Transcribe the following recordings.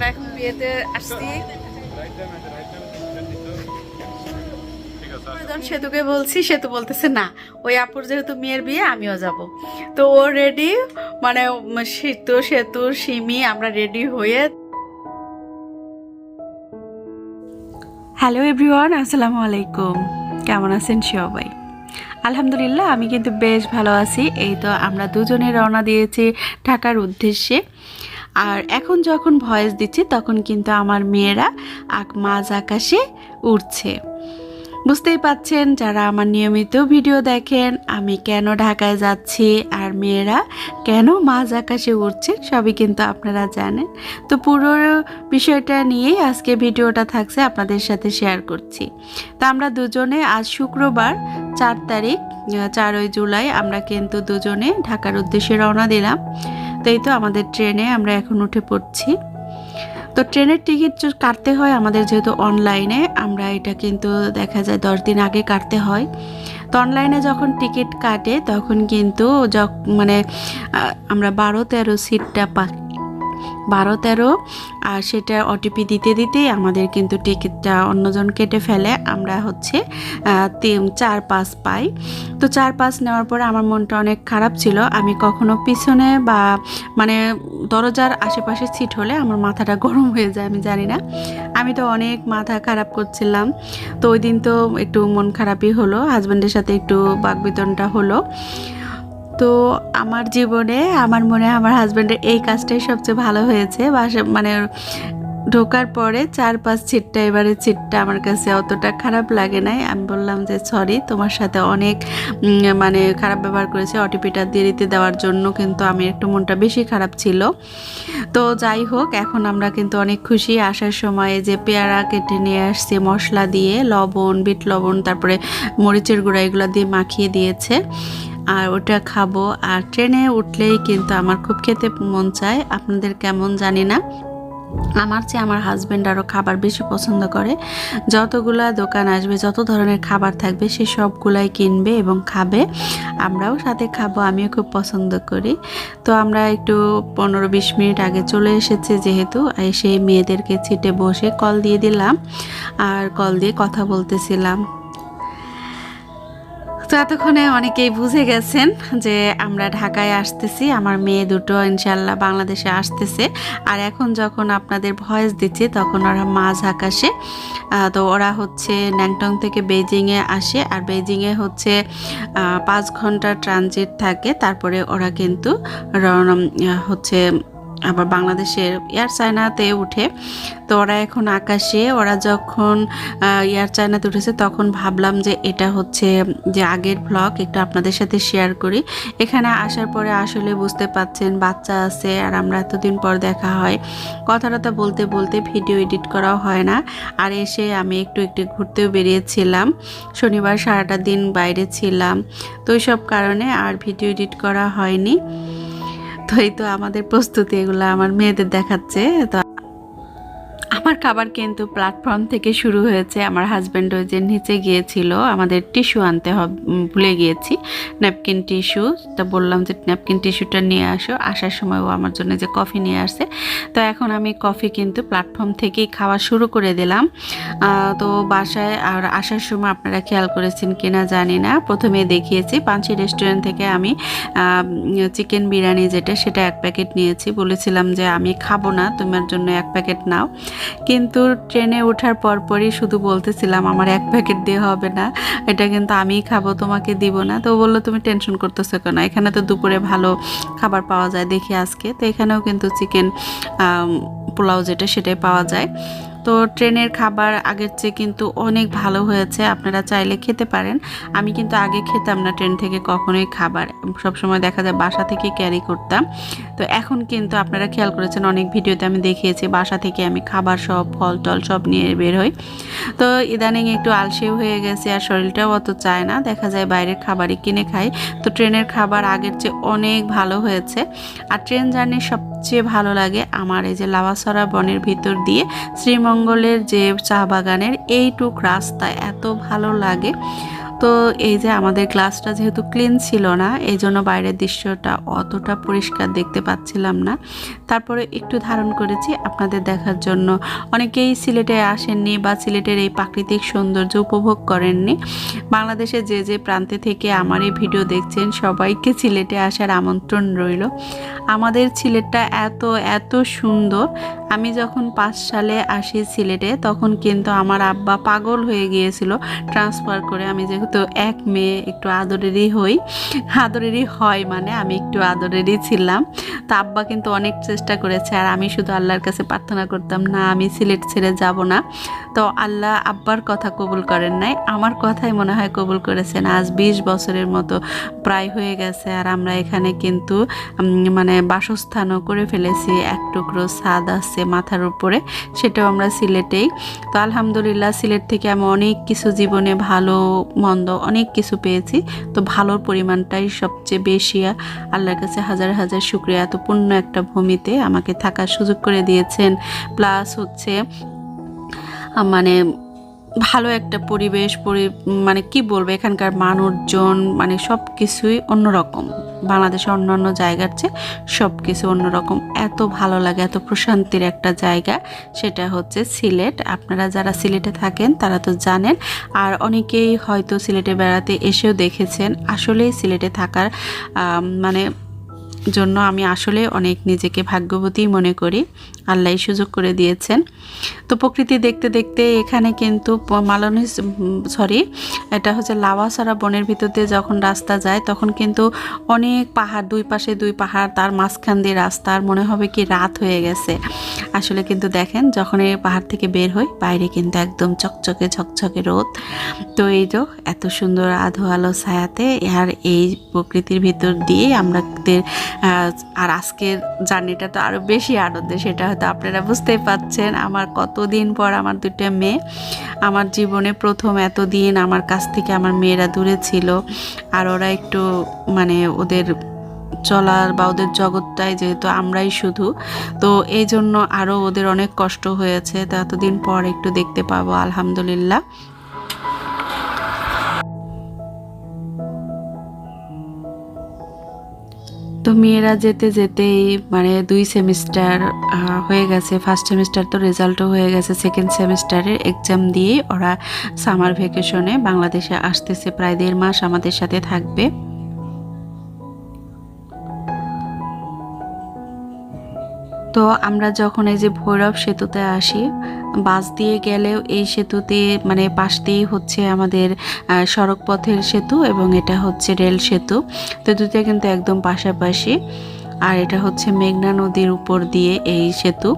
আমরা এখন বিয়েতে আসছি। সেতুকে বলছি সেতু বলতেছে না ওই আপুর যেহেতু মেয়ের বিয়ে আমিও যাব। তো ও রেডি মানে সেতু সেতু সিমি আমরা রেডি হয়ে হ্যালো এভরিওয়ান আসসালামু আলাইকুম। কেমন আছেন সবাই? আলহামদুলিল্লাহ আমি কিন্তু বেশ ভালো আছি। এই তো আমরা দুজনে রওনা দিয়েছি ঢাকার উদ্দেশ্যে। আর এখন যখন ভয়েস দিচ্ছি, তখন কিন্তু আমার মেয়েরা আক মাঝ আকাশে উড়ছে। বুঝতেই পাচ্ছেন, যারা আমার নিয়মিত ভিডিও দেখেন, আমি কেন ঢাকায় যাচ্ছি আর মেয়েরা কেন মাঝ আকাশে উঠছে সবই কিন্তু আপনারা জানেন। তো পুরো বিষয়টা নিয়েই আজকে ভিডিওটা থাকছে, আপনাদের সাথে শেয়ার করছি। তা আমরা দুজনে আজ শুক্রবার, চার তারিখ চারই জুলাই, আমরা কিন্তু দুজনে ঢাকার উদ্দেশ্যে রওনা দিলাম। তো এই তো আমাদের ট্রেনে আমরা এখন উঠে পড়ছি। তো ট্রেনের টিকিট কাটতে হয় আমাদের যেহেতু অনলাইনে, আমরা এটা কিন্তু দেখা যায় দশ দিন আগে কাটতে হয়। তো অনলাইনে যখন টিকিট কাটে তখন কিন্তু মানে আমরা বারো তেরো সিটটা পাই বারো তেরো, আর সেটা ওটিপি দিতে দিতেই আমাদের কিন্তু টিকিটটা অন্যজন কেটে ফেলে। আমরা হচ্ছে চার, পাঁচ পাই। তো চার, পাঁচ নেওয়ার পরে আমার মনটা অনেক খারাপ ছিল। আমি কখনো পিছনে বা মানে দরজার আশেপাশে সিট হলে আমার মাথাটা গরম হয়ে যায়, আমি জানি না। আমি তো অনেক মাথা খারাপ করছিলাম। তো ওই দিন তো একটু মন খারাপই হলো। হাজব্যান্ডের সাথে একটু বাকবিতনটা হলো। তো আমার জীবনে, আমার মনে হয় আমার হাজব্যান্ডের এই কাজটাই সবচেয়ে ভালো হয়েছে। বাসা মানে ঢোকার পরে চার পাঁচ ছিটটা, এবারে ছিটটা আমার কাছে অতটা খারাপ লাগে নাই। আমি বললাম যে সরি তোমার সাথে অনেক মানে খারাপ ব্যবহার করেছে ওটিপিটা দেরিতে দেওয়ার জন্য, কিন্তু আমি একটু মনটা বেশি খারাপ ছিল। তো যাই হোক, এখন আমরা কিন্তু অনেক খুশি। আসার সময় যে পেয়ারা কেটে নিয়ে আসছে, মশলা দিয়ে, লবণ, বিট লবণ, তারপরে মরিচের গুঁড়া এগুলো দিয়ে মাখিয়ে দিয়েছে। আর ওটা খাব। আর ট্রেনে উঠলেই কিন্তু আমার খুব খেতে মন চায়। আপনাদের কেমন জানি না। আমার চেয়ে আমার হাজব্যান্ড আরও খাবার বেশি পছন্দ করে। যতগুলা দোকান আসবে, যত ধরনের খাবার থাকবে, সে সবগুলাই কিনবে এবং খাবে। আমরাও সাথে খাব, আমিও খুব পছন্দ করি। তো আমরা একটু পনেরো বিশ মিনিট আগে চলে এসেছি যেহেতু, এসে মেয়েদেরকে ছিটে বসে কল দিয়ে দিলাম। আর কল দিয়ে কথা বলতেছিলাম। তো এতক্ষণে অনেকেই বুঝে গেছেন যে আমরা ঢাকায় আসতেছি, আমার মেয়ে দুটো ইনশাল্লাহ বাংলাদেশে আসতেছে। আর এখন যখন আপনাদের ভয়েস দিচ্ছে, তখন ওরা মাঝ আকাশে তো ওরা হচ্ছে ন্যাংটং থেকে বেজিংয়ে আসে। আর বেজিংয়ে হচ্ছে পাঁচ ঘণ্টা ট্রানজিট থাকে। তারপরে ওরা কিন্তু হচ্ছে আবার বাংলাদেশের এয়ার চায়নাতে উঠে। তো ওরা এখন আকাশে, ওরা যখন এয়ার চায়নাতে উঠেছে, তখন ভাবলাম যে এটা হচ্ছে, যে আগের ব্লগ একটু আপনাদের সাথে শেয়ার করি। এখানে আসার পরে আসলে বুঝতে পাচ্ছেন, বাচ্চা আছে আর আমরা এতদিন পর দেখা হয়। কথা টথা বলতে বলতে ভিডিও এডিট করাও হয় না। আর এসে আমি একটু একটু ঘুরতেও বেরিয়েছিলাম। শনিবার সারাটা দিন বাইরে ছিলাম। তো সব কারণে আর ভিডিও এডিট করা হয়নি। তো এই তো আমাদের প্রস্তুতি এগুলো আমার মেয়েদের দেখাচ্ছে তো আমার খাবার কিন্তু প্ল্যাটফর্ম থেকে শুরু হয়েছে। আমার হাজব্যান্ড ওই যে নিচে গিয়েছিল, আমাদের টিস্যু আনতে হবে ভুলে গিয়েছি। ন্যাপকিন টিস্যু তা বললাম যে ন্যাপকিন টিস্যুটা নিয়ে আসো। আসার সময় ও আমার জন্য যে কফি নিয়ে আসে। তো এখন আমি কফি কিন্তু প্ল্যাটফর্ম থেকেই খাওয়া শুরু করে দিলাম। তো বাসায় আর আসার সময় আপনারা খেয়াল করেছেন কিনা জানি না। প্রথমে দেখিয়েছি পাঞ্চি রেস্টুরেন্ট থেকে আমি চিকেন বিরিয়ানি যেটা, সেটা এক প্যাকেট নিয়েছি। বলেছিলাম যে আমি খাব না, তোমার জন্য এক প্যাকেট নাও। কিন্তু ট্রেনে ওঠার পরপরই শুধু বলতেছিলাম, আমার এক প্যাকেট দিয়ে হবে না, এটা কিন্তু আমিই খাব, তোমাকে দিব না। তো বলল, তুমি টেনশন করতেছো কেন? এখানে তো দুপুরে ভালো খাবার পাওয়া যায় দেখি আজকে। তো এখানেও কিন্তু চিকেন পোলাও যেটা সেটাই পাওয়া যায়। তো ট্রেনের খাবার আগের চেয়ে কিন্তু অনেক ভালো হয়েছে, আপনারা চাইলে খেতে পারেন। আমি কিন্তু আগে খেতাম না ট্রেন থেকে কখনোই খাবার, সবসময় দেখা যায় বাসা থেকে ক্যারি করতাম। তো এখন কিন্তু আপনারা খেয়াল করেছেন, অনেক ভিডিওতে আমি দেখিয়েছি, বাসা থেকে আমি খাবার সব, ফল টল সব নিয়ে বের হই। তো ইদানিং একটু আলসেও হয়ে গেছে আর শরীরটাও অত চায় না, দেখা যায় বাইরের খাবারই কিনে খাই। তো ট্রেনের খাবার আগের চেয়ে অনেক ভালো হয়েছে। আর ট্রেন জার্নি সবচেয়ে ভালো লাগে আমার এই যে লাভাসরা বনের ভিতর দিয়ে শ্রীমঙ্গলের যে চা বাগানের এইটুক রাস্তা এত ভালো লাগে। তো এই যে আমাদের গ্লাসটা যেহেতু ক্লিন ছিল না, এই জন্য বাইরের দৃশ্যটা অতটা পরিষ্কার দেখতে পাচ্ছিলাম না। তারপরে একটু ধারণ করেছি আপনাদের দেখার জন্য। অনেকেই সিলেটে আসেননি বা সিলেটের এই প্রাকৃতিক সৌন্দর্য উপভোগ করেননি। বাংলাদেশে যে যে প্রান্তে থেকে আমার এই ভিডিও দেখছেন, সবাইকে সিলেটে আসার আমন্ত্রণ রইল। আমাদের সিলেটটা এত এত সুন্দর। আমি যখন পাঁচ সালে আসি সিলেটে, তখন কিন্তু আমার আব্বা পাগল হয়ে গিয়েছিল ট্রান্সফার করে। আমি যেহেতু এক মেয়ে একটু আদরেরই হই। আদরেরই হয় মানে আমি একটু আদরেরই ছিলাম। তো আব্বা কিন্তু অনেক চেষ্টা করেছে আর আমি শুধু আল্লাহর কাছে প্রার্থনা করতাম, না, আমি সিলেট ছেড়ে যাব না। তো আল্লাহ আব্বার কথা কবুল করেন নাই। আমার কথাই মনে হয় কবুল করেছেন। আজ বিশ বছরের মতো প্রায় হয়ে গেছে আর আমরা এখানে কিন্তু মানে বাসস্থানও করে ফেলেছি। এক টুকরো ছাদ আছে মাথার উপরে, সেটাও আমরা সিলেটেই। তো আলহামদুলিল্লাহ, সিলেট থেকে আমি অনেক কিছু জীবনে ভালো মন্দ অনেক কিছু পেয়েছি। তো ভালোর পরিমাণটাই সবচেয়ে বেশি আল্লাহর কাছে হাজার হাজার শুক্রিয়া। এত পূর্ণ একটা ভূমিতে আমাকে থাকার সুযোগ করে দিয়েছেন। প্লাস হচ্ছে মানে ভালো একটা পরিবেশ, পরি মানে কি বলব, এখানকার মানুষজন মানে সব কিছুই অন্যরকম। বাংলাদেশের অন্যান্য জায়গার চেয়ে সব কিছু অন্যরকম। এত ভালো লাগে, এত প্রশান্তির একটা জায়গা। সেটা হচ্ছে সিলেট। আপনারা যারা সিলেটে থাকেন, তারা তো জানেন। আর অনেকেই হয়তো সিলেটে বেড়াতে এসেও দেখেছেন। আসলেই সিলেটে থাকার মানে জন্য আমি আসলে অনেক নিজেকে ভাগ্যবতী মনে করি। আল্লাহ সুযোগ করে দিয়েছেন। তো প্রকৃতি দেখতে দেখতে এখানে কিন্তু মালনী সরি, এটা হচ্ছে লাওয়াসারা বনের ভিতর দিয়ে যখন রাস্তা যায়, তখন কিন্তু অনেক পাহাড়, দুই পাশে দুই পাহাড়, তার মাঝখান দিয়ে রাস্তা, আর মনে হবে কি রাত হয়ে গেছে। আসলে কিন্তু দেখেন, যখন এই পাহাড় থেকে বের হই, বাইরে কিন্তু একদম চকচকে ঝকঝকে রোদ। তো এই যে, এত সুন্দর আধো আলো ছায়াতে, আর এই প্রকৃতির ভিতর দিয়ে আমাদের আর আজকের জার্নিটা তো আরও বেশি আনন্দের, সেটা হয়তো আপনারা বুঝতে পাচ্ছেন, আমার কতদিন পর আমার দুইটা মেয়ে, আমার জীবনে প্রথম এতদিন আমার কাছ থেকে আমার মেয়েরা দূরে ছিল, আর ওরা একটু মানে ওদের চলার বা ওদের জগৎটাই যেহেতু আমরাই শুধু, তো এই জন্য আরও ওদের অনেক কষ্ট হয়েছে, তো এতদিন পর একটু দেখতে পাবো, আলহামদুলিল্লাহ। তো মেয়েরা যেতে যেতেই মানে দুই সেমিস্টার হয়ে গেছে। ফার্স্ট সেমিস্টার তো রেজাল্টও হয়ে গেছে। সেকেন্ড সেমিস্টারের এক্সাম দিয়ে ওরা সামার ভ্যাকেশনে বাংলাদেশে আসতেছে। প্রায় দেড় মাস আমাদের সাথে থাকবে। তো আমরা যখন এই যে ভৈরব সেতুতে আসি, বাস দিয়ে গেলেও এই সেতুতে মানে পাশ দিয়েই হচ্ছে আমাদের সড়ক পথের সেতু এবং এটা হচ্ছে রেল সেতু। তো দুটো কিন্তু একদম পাশাপাশি। আর এটা হচ্ছে মেঘনা নদীর উপর দিয়ে এই সেতু।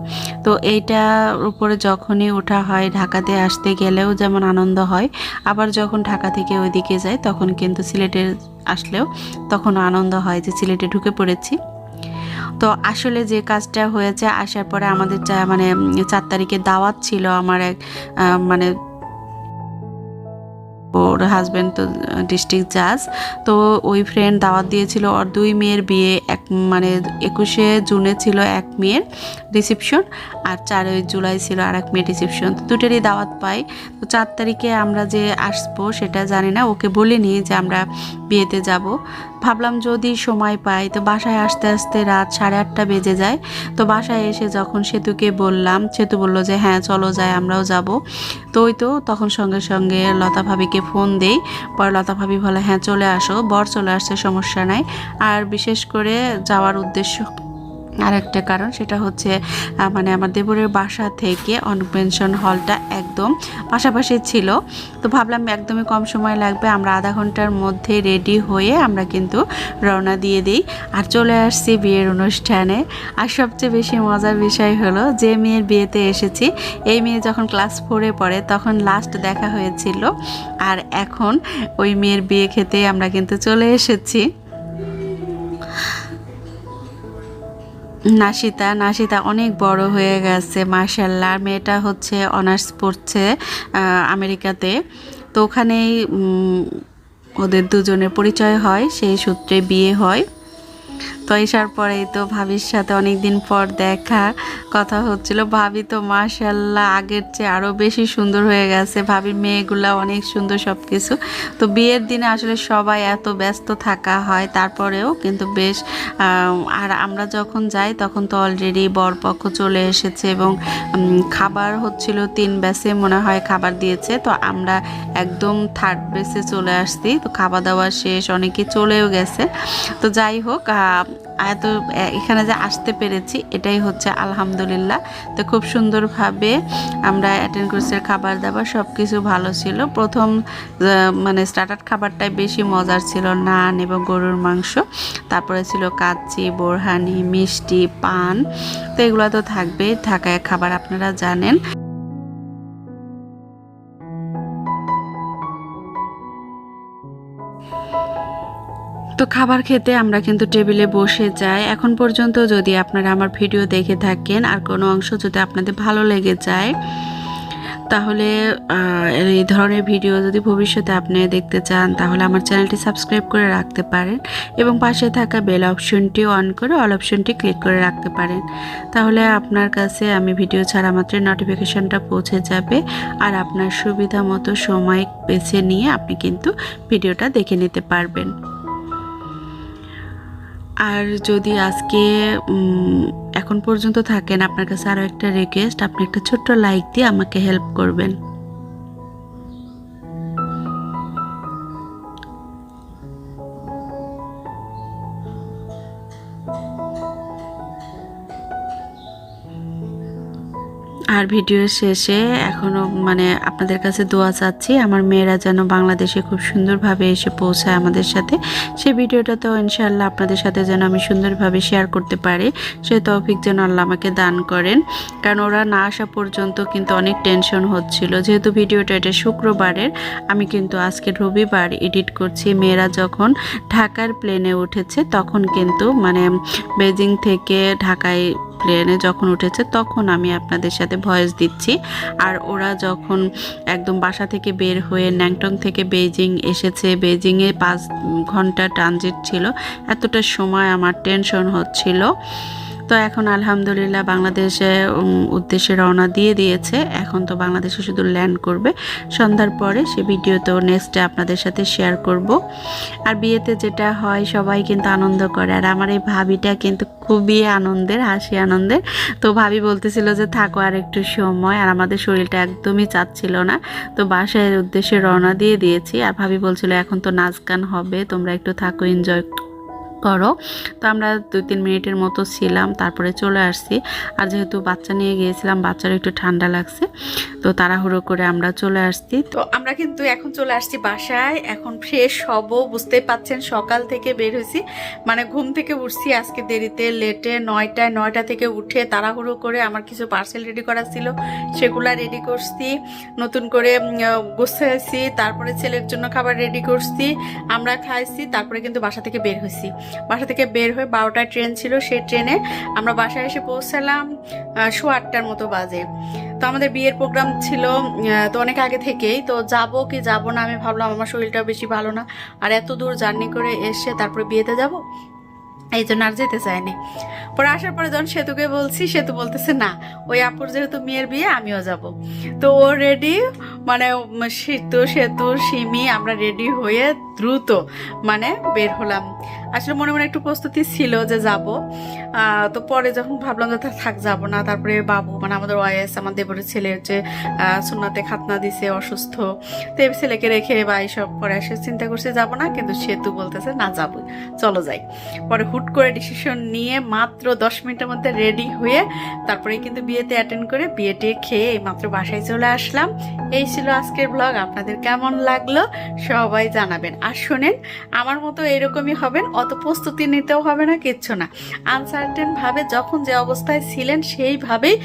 তো এইটার উপরে যখনই ওঠা হয়, ঢাকাতে আসতে গেলেও যেমন আনন্দ হয়, আবার যখন ঢাকা থেকে ওইদিকে যায়, তখন কিন্তু সিলেটের আসলেও তখন আনন্দ হয় যে সিলেটে ঢুকে পড়েছি। তো আসলে যে কাজটা হয়েছে, আসার পরে আমাদের মানে চার তারিখে দাওয়াত ছিল আমার এক মানে ওর হাজব্যান্ড তো ডিস্ট্রিক্ট জাজ তো ওই ফ্রেন্ড দাওয়াত দিয়েছিল ওর দুই মেয়ের বিয়ে, এক মানে একুশে জুনে ছিল এক মেয়ের রিসেপশন আর চারই জুলাই ছিল আর এক মেয়ের রিসেপশন তো দুটোরই দাওয়াত পাই। তো চার তারিখে আমরা যে আসব সেটা জানি না, ওকে বলিনি যে আমরা বিয়েতে যাব। ভাবলাম যদি সময় পাই, তো বাসায় আসতে আসতে রাত সাড়ে আটটা বেজে যায়। তো বাসায় এসে যখন সেতুকে বললাম, সেতু বলল যে হ্যাঁ চলো যাই, আমরাও যাব। তো ওই তো তখন সঙ্গে সঙ্গে লতা ভাবিকে ফোন দেই। পরে লতা ভাবি বলে হ্যাঁ চলে আসো, বর চলে আসছে, সমস্যা নাই। আর বিশেষ করে যাওয়ার উদ্দেশ্য আর একটা কারণ, সেটা হচ্ছে মানে আমার দেবরের বাসা থেকে অনপেনশন হলটা একদম পাশাপাশি ছিল। তো ভাবলাম একদমই কম সময় লাগবে, আমরা আধা ঘণ্টার মধ্যে রেডি হয়ে আমরা কিন্তু রওনা দিয়ে দিই। আর চলে আসছি বিয়ের অনুষ্ঠানে। আর সবচেয়ে বেশি মজার বিষয় হলো, যে মেয়ের বিয়েতে এসেছি, এই মেয়ে যখন ক্লাস ফোরে পড়ে, তখন লাস্ট দেখা হয়েছিল। আর এখন ওই মেয়ের বিয়ে খেতে আমরা কিন্তু চলে এসেছি। নাসিতা নাসিতা অনেক বড় হয়ে গেছে মার্শাল্লাহ মেয়েটা হচ্ছে অনার্স পড়ছে আমেরিকাতে। তো ওখানেই ওদের দুজনের পরিচয় হয়, সেই সূত্রে বিয়ে হয়। তো এসার পরেই তো ভাবির সাথে অনেক দিন পর দেখা, কথা হচ্ছিল। ভাবি তো মাশাল্লাহ আগের চেয়ে আরও বেশি সুন্দর হয়ে গেছে। ভাবির মেয়েগুলা অনেক সুন্দর সব কিছু তো বিয়ের দিনে আসলে সবাই এত ব্যস্ত থাকা হয়, তারপরেও কিন্তু বেশ আর আমরা যখন যাই তখন তো অলরেডি বরপক্ষ চলে এসেছে এবং খাবার হচ্ছিল তিন ব্যাসে মনে হয় খাবার দিয়েছে। তো আমরা একদম থার্ড বেসে চলে আসছি। তো খাওয়া দাওয়া শেষ, অনেকে চলেও গেছে। তো যাই হোক এত এখানে যে আসতে পেরেছি, এটাই হচ্ছে আলহামদুলিল্লাহ। তো খুব সুন্দরভাবে আমরা অ্যাটেন্ড করছি, খাবার দাবার সব কিছু ভালো ছিল। প্রথম মানে স্টার্টার খাবারটাই বেশি মজার ছিল, নান এবং গরুর মাংস। তারপরে ছিল কাচ্চি, বোরহানি, মিষ্টি, পান। তো এগুলো তো থাকবেই ঢাকায় খাবার আপনারা জানেন। তো খাবার খেতে আমরা কিন্তু টেবিলে বসে যাই। এখন পর্যন্ত যদি আপনারা আমার ভিডিও দেখে থাকেন আর কোনো অংশ যদি আপনাদের ভালো লেগে যায়, তাহলে এই ধরনের ভিডিও যদি ভবিষ্যতে আপনি দেখতে চান, তাহলে আমার চ্যানেলটি সাবস্ক্রাইব করে রাখতে পারেন এবং পাশে থাকা বেল অপশনটি অন করে অল অপশনটি ক্লিক করে রাখতে পারেন। তাহলে আপনার কাছে আমি ভিডিও ছাড়া মাত্র নোটিফিকেশনটা পৌঁছে যাবে আর আপনার সুবিধা মতো সময় বেছে নিয়ে আপনি কিন্তু ভিডিওটা দেখে নিতে পারবেন। আর যদি আজকে এখন পর্যন্ত থাকেন, আপনার কাছে আরও একটা রিকোয়েস্ট আপনি একটা ছোট্ট লাইক দিয়ে আমাকে হেল্প করবেন। আর ভিডিও শেষে এখনও মানে আপনাদের কাছে দোয়া চাচ্ছি, আমার মেয়েরা যেন বাংলাদেশে খুব সুন্দরভাবে এসে পৌঁছায় আমাদের সাথে। সেই ভিডিওটা তো ইনশাআল্লাহ আপনাদের সাথে যেন আমি সুন্দরভাবে শেয়ার করতে পারি। সে তৌফিক যেন আল্লাহ আমাকে দান করেন। কারণ ওরা না আসা পর্যন্ত কিন্তু অনেক টেনশন হচ্ছিল। যেহেতু ভিডিওটা এটা শুক্রবারের, আমি কিন্তু আজকে রবিবার এডিট করছি। মেয়েরা যখন ঢাকার প্লেনে উঠেছে, তখন কিন্তু মানে বেজিং থেকে ঢাকায় প্লেনে যখন উঠেছে, তখন আমি আপনাদের সাথে ভয়েস দিচ্ছি। আর ওরা যখন একদম বাসা থেকে বের হয়ে ন্যাংটং থেকে বেজিং এসেছে বেজিংয়ে পাঁচ ঘণ্টা ট্রানজিট ছিল, এতটা সময় আমার টেনশন হচ্ছিল। তো এখন আলহামদুলিল্লাহ বাংলাদেশে উদ্দেশ্যে রওনা দিয়ে দিয়েছে। এখন তো বাংলাদেশে শুধু ল্যান্ড করবে। সন্ধ্যার পরে সে ভিডিও তো নেক্সটে আপনাদের সাথে শেয়ার করব। আর বিয়েতে যেটা হয়, সবাই কিন্তু আনন্দ করে। আর আমার এই ভাবিটা কিন্তু খুবই আনন্দের, হাসি আনন্দের। তো ভাবি বলতেছিল যে, থাকো আর একটু সময়। আর আমাদের শরীরটা একদমই চাচ্ছিল না। তো বাসায় উদ্দেশ্যে রওনা দিয়ে দিয়েছি। আর ভাবি বলছিল, এখন তো নাচ গান হবে, তোমরা একটু থাকো এনজয় করো। তো আমরা দুই তিন মিনিটের মতো ছিলাম, তারপরে চলে আসছি। আর যেহেতু বাচ্চা নিয়ে গিয়েছিলাম বাচ্চার একটু ঠান্ডা লাগছে, তো তাড়াহুড়ো করে আমরা চলে আসছি। তো আমরা কিন্তু এখন চলে আসছি বাসায়, এখন ফ্রেশ হব, বুঝতেই পাচ্ছেন সকাল থেকে বের হয়েছি। মানে ঘুম থেকে উঠছি আজকে দেরিতে, লেটে, নয়টায়, নয়টা থেকে উঠে তাড়াহুড়ো করে আমার কিছু পার্সেল রেডি করা ছিল, সেগুলা রেডি করছি। নতুন করে গুছাইছি, তারপরে ছেলের জন্য খাবার রেডি করছি, আমরা খাইছি, তারপরে কিন্তু বাসা থেকে বের হয়েছি। বাসা থেকে বের হয়ে বারোটায় ট্রেন ছিল, সেই ট্রেনে আমরা বাসায় এসে পৌঁছালাম সোয়া আটটার মতো বাজে। তো আমাদের বিয়ের প্রোগ্রাম ছিল তো অনেক আগে থেকেই, তো যাব কি যাব না, আমি ভাবলাম আমার শরীরটা বেশি ভালো না। আর এত দূর জার্নি করে এসে তারপরে বিয়েতে যাব? এই জন্য আর যেতে চাইনি। পরে আসার পরে যখন সেতুকে বলছি, সেতু বলতেছে, না, ওই আপুর যেহেতু মেয়ের বিয়ে, আমিও যাব। তো ও রেডি মানে সেতু সেতু সিমি আমরা রেডি হয়ে দ্রুত মানে বের হলাম। আসলে মনে মনে একটু প্রস্তুতি ছিল যে যাব। তো পরে যখন ভাবলাম যে থাক যাব না। তারপরে বাবু মানে আমাদের ওয়াইএস আমার দেবরের ছেলে হচ্ছে আহ, সুন্নাতে খাতনা দিছে অসুস্থ। তো এই ছেলেকে রেখে বা এইসব পরে এসে চিন্তা করছে যাব না কিন্তু সেতু বলতেছে না যাব। চলো যাই। পরে হুট করে ডিসিশন নিয়ে মাত্র দশ মিনিটের মধ্যে রেডি হয়ে তারপরে কিন্তু বিয়েতে অ্যাটেন্ড করে বিয়েটে খেয়ে মাত্র বাসায় চলে আসলাম। এই ছিল আজকের ব্লগ আপনাদের কেমন লাগল সবাই জানাবেন। আর শোনেন, আমার মতো এরকমই হবেন, অত প্রস্তুতি নিতেও হবে না, কিচ্ছু না। আনসার্টেন ভাবে যখন যে অবস্থায় ছিলেন, সেইভাবেই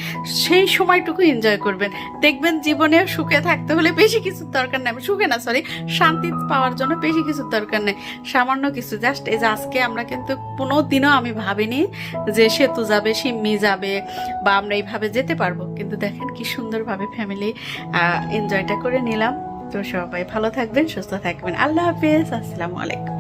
সেই সময়টুকু এনজয় করবেন। দেখবেন জীবনে সুখে থাকতে হলে বেশি কিছুর দরকার নেই। সুখে না সরি শান্তি পাওয়ার জন্য বেশি কিছুর দরকার নেই। সামান্য কিছু জাস্ট এই যে আজকে আমরা কিন্তু কোনো দিনও আমি ভাবিনি যে সেতু যাবে সিম্মি যাবে বা আমরা এইভাবে যেতে পারব। কিন্তু দেখেন কি সুন্দরভাবে ফ্যামিলি এনজয়টা করে নিলাম। তো সবাই ভালো থাকবেন সুস্থ থাকবেন। আল্লাহ হাফিজ আসসালামু আলাইকুম।